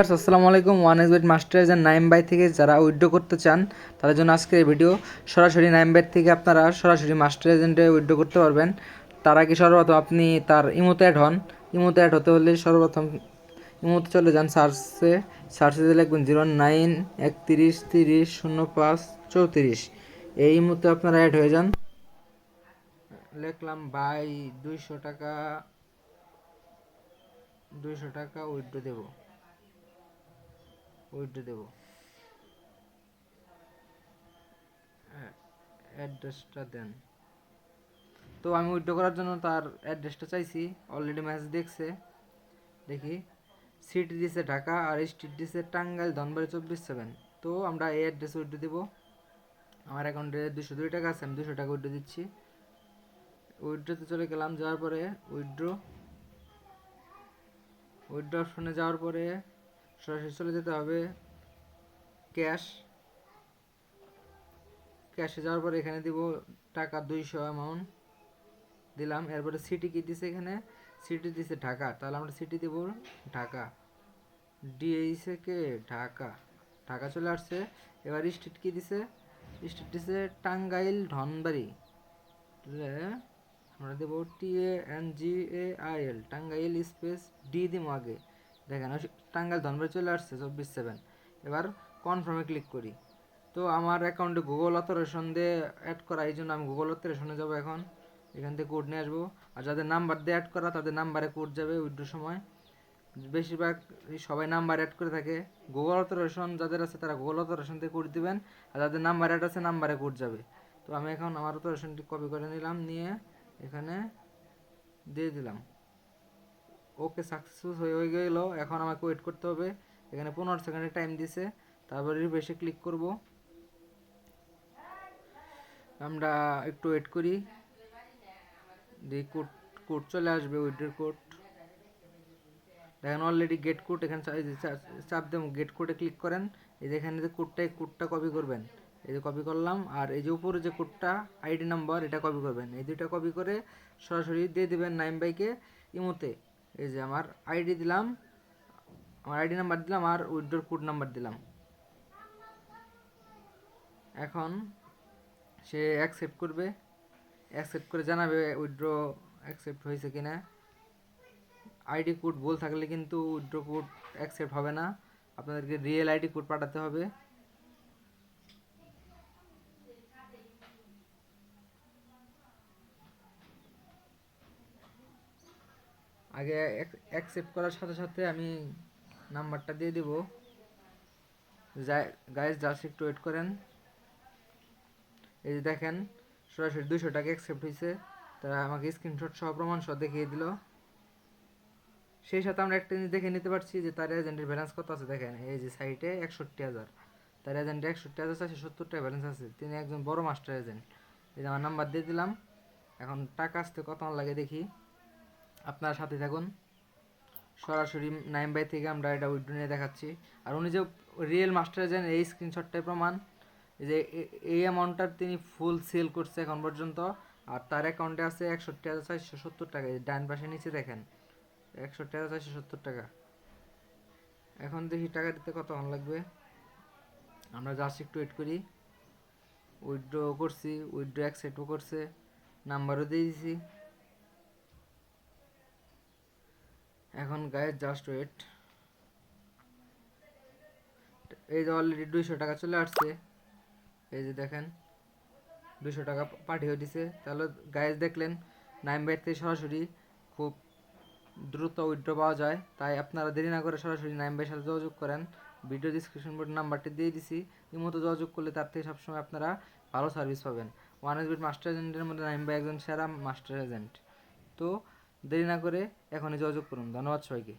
আসসালামু আলাইকুম। One x bet master agent Naim by থেকে যারা উইথড্র করতে চান, তাদের জন্য আজকের ভিডিও সরাসরি নাইম বাইট থেকে আপনারা সরাসরি মাস্টার এজেন্টে উইড্রো করতে পারবেন। তার আগে সর্বপ্রথম আপনি তার ইমোতে অ্যাড হন। ইমোতে অ্যাড হতে হলে সর্বপ্রথম ইমোতে চলে যান সার্চে সার্চে লিখবেন জিরো নাইন একত্রিশ তিরিশ শূন্য পাঁচ চৌত্রিশ। এই ইমোতে আপনারা অ্যাড হয়ে যান। লিখলাম বাই দুইশো টাকা দুইশো টাকা উইথড্র দেবো। উইথড্র দেব। অ্যাড্রেসটা দেন। তো আমি উইথড্র করার জন্য তার অ্যাড্রেসটা চাইছি। অলরেডি মেসেজ দেখছে। দেখি। সিটি দিছে ঢাকা আর স্ট্রিট দিছে টাঙ্গাইল, ধনবাড়ি চব্বিশ সেভেন তো আমরা এই অ্যাড্রেসে উইথড্র দেবো। আমার অ্যাকাউন্টে দুশো দুই টাকা আছে, আমি দুশো টাকা উইথড্র দিচ্ছি। উইথড্রোতে চলে গেলাম, যাওয়ার পরে উইথড্রো উইথড্র অপশনে যাওয়ার পরে সরাসরি চলে যেতে হবে। ক্যাশ। ক্যাশে যাওয়ার পরে এখানে দিব টাকা দুইশো অ্যামাউন্ট দিলাম। এরপরে সিটি কি দিছে এখানে? সিটি দিছে ঢাকা। তাহলে আমরা সিটি দিব ঢাকা। ডিএইসে কে ঢাকা। ঢাকা চলে আসছে। এবার স্ট্রিট কি দিছে? স্ট্রিট দিছে টাঙ্গাইল ধনবাড়ি। আমরা দেব T A N G A I L Tangail space D দিব আগে। দেখেন ওই টাঙ্গাইল ধনবাড়ি চলে আসছে, চব্বিশ সেভেন এবার কনফার্মে ক্লিক করি। তো আমার অ্যাকাউন্টে গুগল অথরেশন দিয়ে অ্যাড করা, এই জন্য আমি গুগল অথরেশনে যাব এখন। এখান থেকে কোড নিয়ে আসব। আর যাদের নাম্বার দিয়ে অ্যাড করা, তাদের নাম্বারে কোড যাবে উইড্রো সময়। বেশিরভাগ সবাই নাম্বার অ্যাড করে থাকে। গুগল অথরেশন যাদের আছে, তারা গুগল অথরেশন থেকে কোড দিবেন। আর যাদের নাম্বার অ্যাড আছে নাম্বারে কোড যাবে। তো আমি এখন আমার অথরেশনটি কপি করে নিলাম, নিয়ে এখানে দিয়ে দিলাম। ওকে সাকসেসফুল হয়ে হয়ে গেল। এখন আমাকে ওয়েট করতে হবে। এখানে পনেরো সেকেন্ডের টাইম দিছে। তারপরে রিফ্রেশে ক্লিক করব। আমরা একটু ওয়েট করি। দিয়ে কোড কোড চলে আসবে উইড্রের কোড দেখেন অলরেডি গেট কোড এখানে চাপ দেব গেট কোডে ক্লিক করেন। এই যে এখানে যে কোডটা এই কোডটা কপি করবেন। এই যে কপি করলাম। আর এই যে উপরে যে কোডটা আইডি নাম্বার এটা কপি করবেন। এই দুইটা কপি করে সরাসরি দিয়ে দেবেন নাইম বাইকে ইমোতে। এই যে আমার আইডি দিলাম, আমার আইডি নাম্বার দিলাম আর উইথড্রোর কোড নাম্বার দিলাম। এখন সে অ্যাকসেপ্ট করবে অ্যাকসেপ্ট করে জানাবে উইথড্র অ্যাকসেপ্ট হয়েছে কি না আইডি কোড ভুল থাকলে কিন্তু উইড্রো কোড অ্যাকসেপ্ট হবে না। আপনাদেরকে রিয়েল আইডি কোড পাঠাতে হবে। আগে অ্যাকসেপ্ট করার সাথে সাথে আমি নাম্বারটা দিয়ে দিব। গাইজ জাস্ট একটু ওয়েট করেন। এই যে দেখেন, সরাসরি দুশো টাকা অ্যাকসেপ্ট হয়েছে তারা আমাকে স্ক্রিনশট সহ প্রমাণ সহ দেখিয়ে দিল। সেই সাথে আমরা একটা জিনিস দেখে নিতে পারছি যে তার এজেন্টের ব্যালেন্স কত আছে। দেখেন, এই যে সাইটে একষট্টি হাজার। তার এজেন্টে একষট্টি হাজার চারশো সত্তর টাকা ব্যালেন্স আছে। তিনি একজন বড় মাস্টার এজেন্ট এই যে আমার নাম্বার দিয়ে দিলাম। এখন টাকা আসতে কত লাগে দেখি। আপনার সাথে থাকুন। সরাসরি নাইম বাই থেকে আমরা এটা উইড্রো নিয়ে দেখাচ্ছি। আর উনি যে রিয়েল মাস্টার এজেন্ট এই স্ক্রিনশটটাই প্রমাণ যে এই অ্যামাউন্টটার তিনি ফুল সেল করছে এখন পর্যন্ত। আর তার অ্যাকাউন্টে আছে একষট্টি হাজার চারশো সত্তর টাকা। ডান পাশে নিচে দেখেন, একষট্টি হাজার চারশো সত্তর টাকা। এখন দেখি টাকা দিতে কত কতক্ষণ লাগবে। আমরা জাস্ট একটু ওয়েট করি। উইথড্র করছি উইথড্র অ্যাকসেপ্টও করছে। নাম্বারও দিয়ে দিছি। এখন গায়ে জাস্ট ওয়েট এই যে অলরেডি দুইশো টাকা চলে আসছে। এই যে দেখেন দুশো টাকা পাঠিয়ে দিছে। তাহলে গায়ে দেখলেন নাইম বাইট থেকে সরাসরি খুব দ্রুত উইড্রো পাওয়া যায়। তাই আপনারা দেরি না করে সরাসরি নাইম ভাইয়ের সাথে যোগাযোগ করেন। ভিডিও ডিসক্রিপশন বোর্ড নাম্বারটি দিয়ে দিছি। এই মতো যোগাযোগ করলে তার থেকে সবসময় আপনারা ভালো সার্ভিস পাবেন। ওয়ান এস বিট মাস্টার এজেন্টের মধ্যে নাইম ভাই একজন সেরা মাস্টার এজেন্ট তো দেরি না করে এখনই যোগাযোগ করুন। ধন্যবাদ সবাইকে।